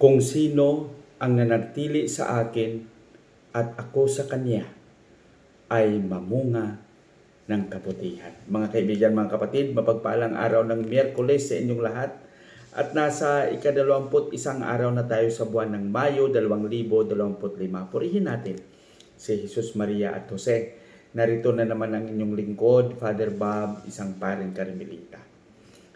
kung sino ang nanatili sa akin at ako sa kanya ay mamunga ng kabutihan. Mga kaibigan, mga kapatid, mapagpalang araw ng Miyerkules sa inyong lahat. At nasa ikadalawamput isang araw na tayo sa buwan ng Mayo 2025. Purihin natin si Jesus Maria at Jose. Narito na naman ang inyong lingkod, Father Bob, isang paring Carmelita.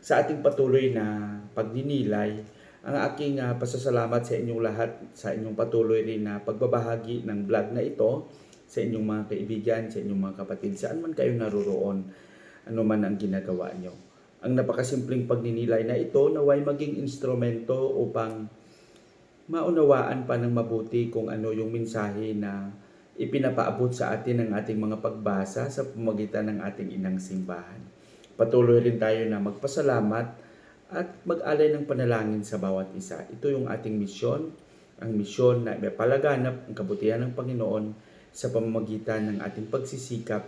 Sa ating patuloy na pagninilay, ang aking ah, pasasalamat sa inyong lahat sa inyong patuloy rin na pagbabahagi ng vlog na ito sa inyong mga kaibigan, sa inyong mga kapatid, saan man kayo naroroon, ano man ang ginagawa nyo. Ang napakasimpleng pagninilay na ito naway maging instrumento upang maunawaan pa ng mabuti kung ano yung mensahe na ipinapaabot sa atin ng ating mga pagbasa sa pamagitan ng ating inang simbahan. Patuloy rin tayo na magpasalamat at mag-alay ng panalangin sa bawat isa. Ito yung ating misyon, ang misyon na ipapalaganap ang kabutihan ng Panginoon sa pamamagitan ng ating pagsisikap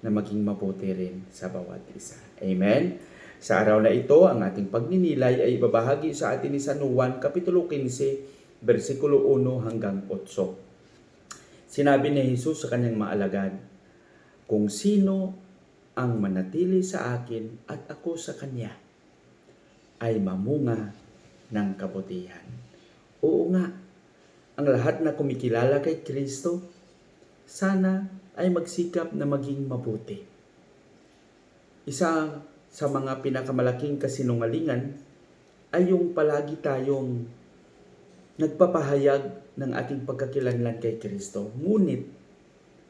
na maging mabuti rin sa bawat isa. Amen? Sa araw na ito, ang ating pagninilay ay ibabahagi sa atin ni San Juan, Kapitulo 15, versikulo 1 hanggang 8. Sinabi ni Jesus sa kanyang maalagad, Kung sino ang manatili sa akin at ako sa kanya, ay mamunga ng kabutihan. Oo nga, ang lahat na kumikilala kay Kristo, sana ay magsikap na maging mabuti. Isa sa mga pinakamalaking kasinungalingan ay yung palagi tayong nagpapahayag ng ating pagkakilanlan kay Kristo. Ngunit,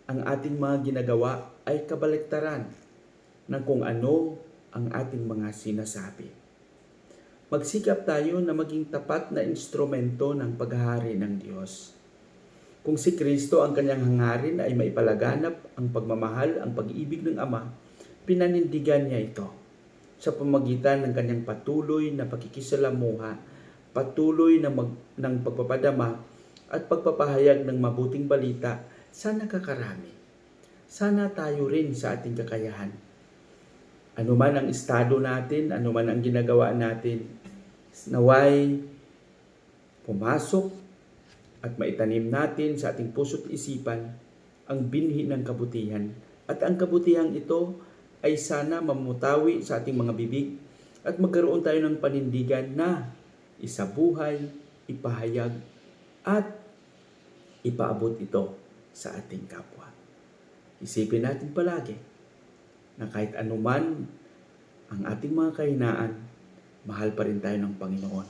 ang ating mga ginagawa ay kabaliktaran ng kung ano ang ating mga sinasabi. Magsikap tayo na maging tapat na instrumento ng paghahari ng Diyos. Kung si Kristo ang kanyang hangarin ay maipalaganap ang pagmamahal, ang pag-ibig ng Ama, pinanindigan niya ito sa pamagitan ng kanyang patuloy na pakikisalamuha, patuloy na mag, ng pagpapadama at pagpapahayag ng mabuting balita sa nakakarami. Sana tayo rin sa ating kakayahan. Ano man ang estado natin, ano man ang ginagawa natin, naway pumasok at maitanim natin sa ating puso't isipan ang binhi ng kabutihan. At ang kabutihan ito ay sana mamutawi sa ating mga bibig at magkaroon tayo ng panindigan na isabuhay, ipahayag, at ipaabot ito sa ating kapwa. Isipin natin palagi na kahit anuman ang ating mga kahinaan, mahal pa rin tayo ng Panginoon.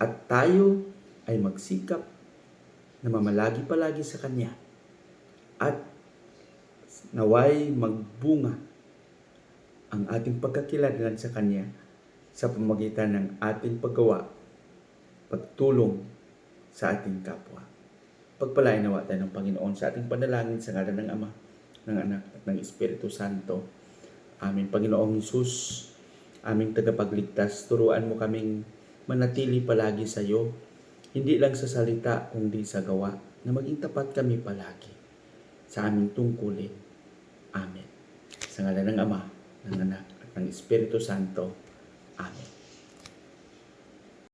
At tayo ay magsikap na mamalagi palagi sa Kanya at naway magbunga ang ating pagkakilanlan sa Kanya sa pamagitan ng ating paggawa, pagtulong sa ating kapwa. Pagpalain nawa tayo ng Panginoon sa ating panalangin sa ngalan ng Ama, ng Anak at ng Espiritu Santo. Amin. Panginoong Hesus, aming tagapagligtas, turuan mo kaming manatili palagi sa iyo, hindi lang sa salita kundi sa gawa, na maging tapat kami palagi sa aming tungkulin. Amen. Sa ngalan ng Ama, ng Anak at ng Espiritu Santo. Amen.